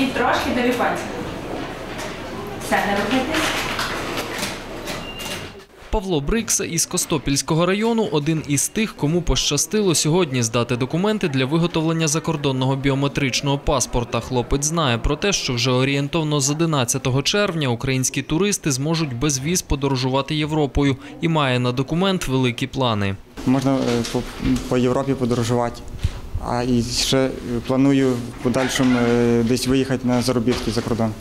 робіть трошки до пальці. Все, не рухайтесь. Павло Брикса із Костопільського району один із тих, кому пощастило сьогодні здати документи для виготовлення закордонного біометричного паспорта. Хлопець знає про те, що вже орієнтовно з 11 червня українські туристи зможуть без віз подорожувати Європою і має на документ великі плани. Можна е, по, по Європі подорожувати. А і ще планую в подальшому е, десь виїхати на заробітки за кордон.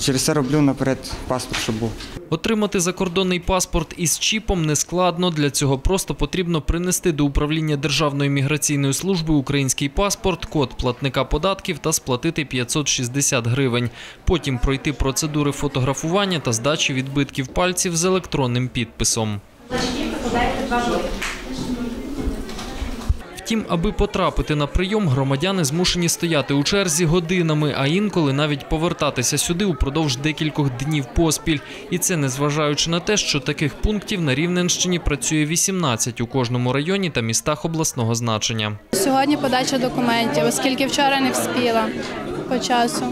Через це роблю наперед паспорт, щоб був. Отримати закордонний паспорт із чіпом нескладно. Для цього просто потрібно принести до управління Державної міграційної служби український паспорт, код платника податків та сплатити 560 гривень. Потім пройти процедури фотографування та здачі відбитків пальців з електронним підписом. Значки покладаєте два. Втім, аби потрапити на прийом, громадяни змушені стояти у черзі годинами, а інколи навіть повертатися сюди упродовж декількох днів поспіль. І це незважаючи на те, що таких пунктів на Рівненщині працює 18 у кожному районі та містах обласного значення. Сьогодні подача документів, оскільки вчора не вспіла по часу.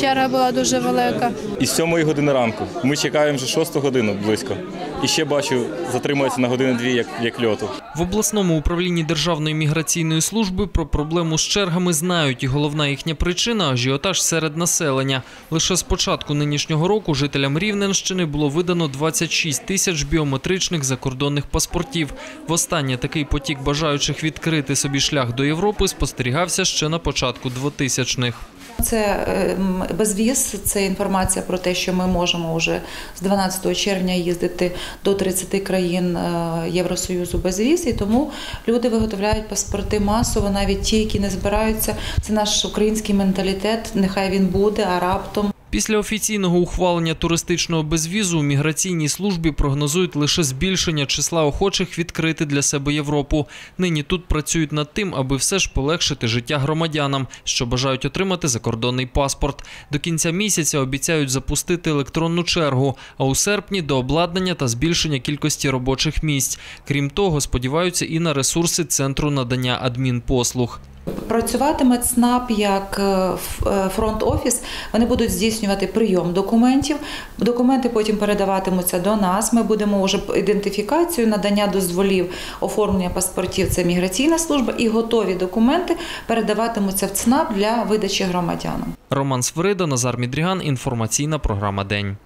Черга була дуже велика. із 7 години ранку. Ми чекаємо вже 6 годину близько. І ще бачу, затримується на години-дві, як, як льоту. В обласному управлінні Державної міграційної служби про проблему з чергами знають, і головна їхня причина ажіотаж серед населення. Лише з початку нинішнього року жителям Рівненщини було видано 26 тисяч біометричних закордонних паспортів. Востаннє такий потік бажаючих відкрити собі шлях до Європи спостерігався ще на початку 2000-х. Це ем, безвіз, це інформація про те, що ми можемо вже з 12 червня їздити до 30 країн е, Євросоюзу безвіз, і тому люди виготовляють паспорти масово, навіть ті, які не збираються. Це наш український менталітет. Нехай він буде, а раптом. Після офіційного ухвалення туристичного безвізу у міграційній службі прогнозують лише збільшення числа охочих відкрити для себе Європу. Нині тут працюють над тим, аби все ж полегшити життя громадянам, що бажають отримати закордонний паспорт. До кінця місяця обіцяють запустити електронну чергу, а у серпні до обладнання та збільшення кількості робочих місць. Крім того, сподіваються і на ресурси центру надання адмінпослуг. Працюватиме ЦНАП як е, е, фронт-офіс. Вони будуть здійснювати прийом документів. Документи потім передаватимуться до нас. Ми будемо вже ідентифікацію, надання дозволів, оформлення паспортів. Це міграційна служба, і готові документи передаватимуться в ЦНАП для видачі громадянам. Роман Свирида, Назар Мідріган. Інформаційна програма День.